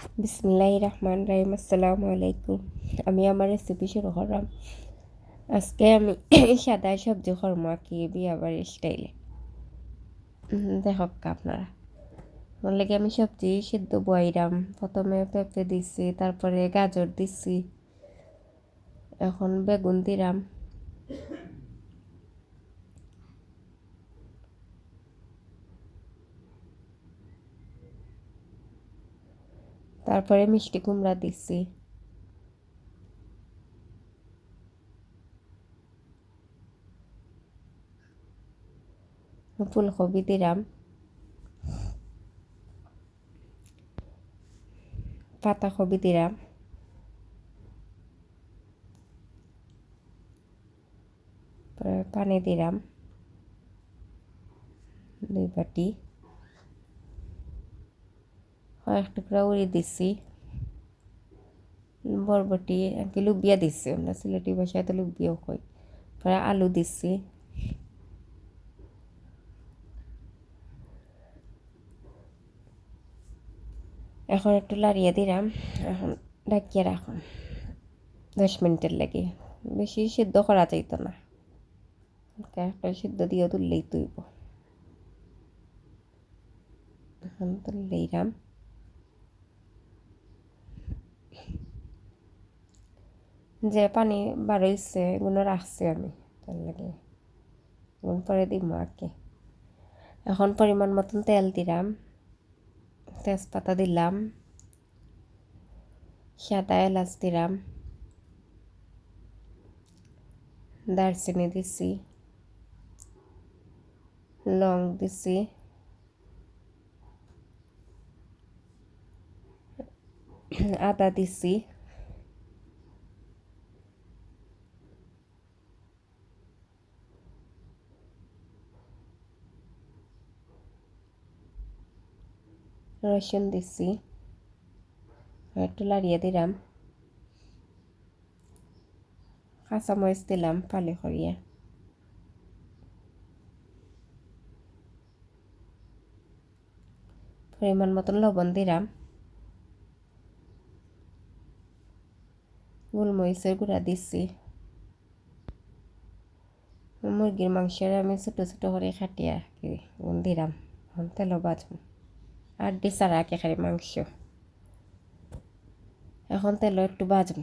বিসমিল্লাহ রহমান রাহিম আসসালামু আলাইকুম। আমি আমার রেসিপি শুরু করলাম। আজকে আমি সাদা সবজি কর্ম আঁকি বিয়া বাড়ির স্টাইলে দেখক আপনারা। ওর লাগে আমি সবজি সিদ্ধ বইরাম। প্রথমে পেঁপে দিছি, তারপরে গাজর দিছি। এখন বেগুন দিলাম তারপরে মিষ্টি কুমড়া দিচ্ছি ফুলকপি দিলাম। পাতাকপি দিলাম। পানি দিলাম। দুই বাটি। কয়েক টুকরা উড়িয়ে দিচ্ছি বরবটি কি লুবিয়া দিচ্ছি আমরা, সিলেটি ভাষায় তো লুবিয়াও কই পরে আলু দিচ্ছি এখন একটু লাড়িয়ে দিলাম। এখন ডাকিয়ে রাখুন। দশ মিনিটের লেগে। বেশি সিদ্ধ করা যাইতো না। একটা সিদ্ধ দিয়ে তুললেই তুইব এখন তুললেইরাম যে পানি হয়েছে এগুলো রাখছি আমি তার লাগে এগুলো পরে দিব আর কি। এখন পরিমাণ মতন তেল দিলাম তেজপাতা দিলাম সাদা এলাচ দিলাম দারচিনি দিছি, লং দিছি, আদা দিছি। রসুন দিচ্ছি একটু লাড়িয়ে দিলাম কাঁচামরিচ দিলাম ফালি করিয়া পরিমাণ মতন লবণ দিলাম গোলমরিচের গুঁড়া দিচ্ছি মুরগির মাংসের আমি ছোটো ছোটো করে খাটিয়া দিলাম তেল বাজম আর ডিসার আগে খাই মাংস। এখন তেল একটু বাজব।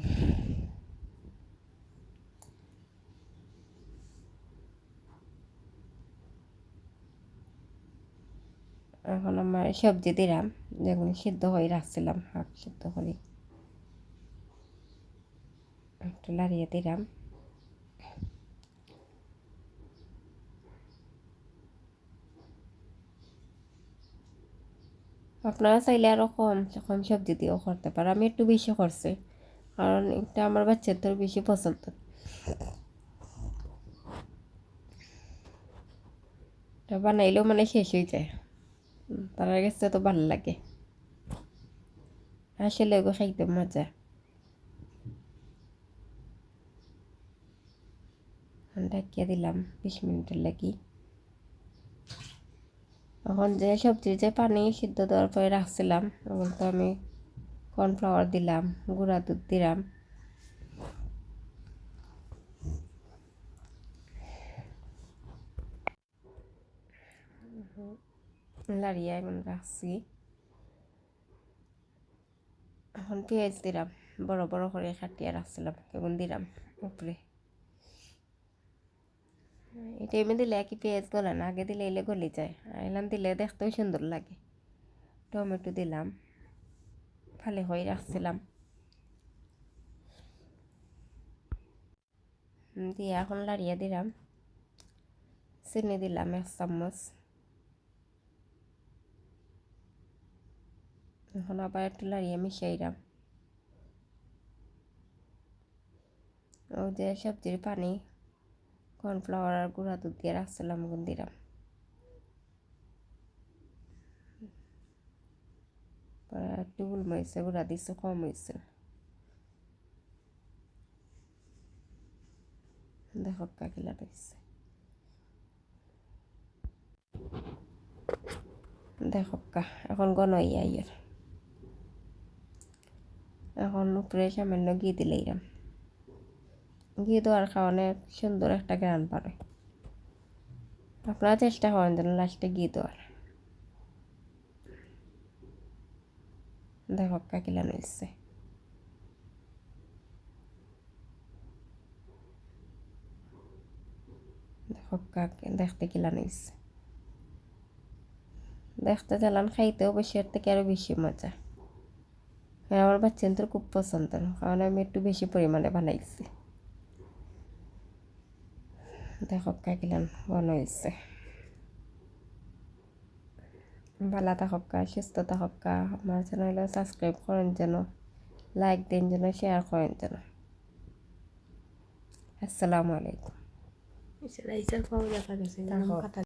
এখন আমার সবজি দিলাম যেগুলো সিদ্ধ হয়ে রাখছিলাম হাফ সিদ্ধ করে একটু লাড়িয়ে দিলাম। আপনারা চাইলে আরও কম কম সবজি দিয়েও করতে পারেন। আমি একটু বেশি করছি, কারণ এটা আমার বাচ্চাদের বেশি পছন্দ। এটা বানাইলেও মানে শেষ হয়ে যায়। তার কাছে তো ভালো লাগে। আসলে ওগো খাইতে মজা। ডাকিয়ে দিলাম বিশ মিনিটের লাগি। এখন যে সবজির যে পানি সিদ্ধ দেওয়ার পরে রাখছিলাম, তখন তো আমি কর্নফ্লাওয়ার দিলাম, গুঁড়া দুধ দিলাম। লাড়িয়ে এখন রাখছি। এখন পেঁয়াজ দিলাম, বড় বড় করে কাটিয়ে রাখছিলাম কেমন দিলাম উপরে। এটা এমনি দিলে একই পেঁয়াজ গলে না, আগে দিলে এলে গলে যায়। আর এলাম দিলে দেখতেও সুন্দর লাগে। টমেটো দিলাম ফালে হয়ে রাখছিলাম। দিয়ে এখন লাড়িয়ে দিলাম। চিনি দিলাম এক চামচ। এখন আবার একটু লাড়িয়ে মিশাইলাম ও যে সবজির পানি কর্নফ্লাওয়ার আর গুঁড়া দুধ দিয়ে রাখছিলাম গুণ দিলাম। একটু গোলমরিচে গুঁড়া দিচ্ছে কম হয়েছে দেখো কাকিলা দিচ্ছে দেখো কা, এখন গণ আইয়ার। উপরে সামান্য ঘি দিলেইরাম ঘি দেওয়ার খাওয়ানে সুন্দর একটা গ্রান পারে আপনারা চেষ্টা করেন যেন লাস্টে ঘি দেওয়ার দেখো কাকিলানো ইচ্ছে দেখো দেখতে কিলানো ইচ্ছে দেখতে চালান, খাইতেও বেশি, এর থেকে আরও বেশি মজা। আর আমার বাচ্চাদের খুব পছন্দ কারণ আমি একটু বেশি পরিমাণে বানাইছি। দেখো কাকিলান বানাইছে ভালো থাকা সুস্থ থাকা আমার চ্যানেলে সাবস্ক্রাইব করেন যেন লাইক দিন যেন শেয়ার করেন যেন আসসালামু আলাইকুম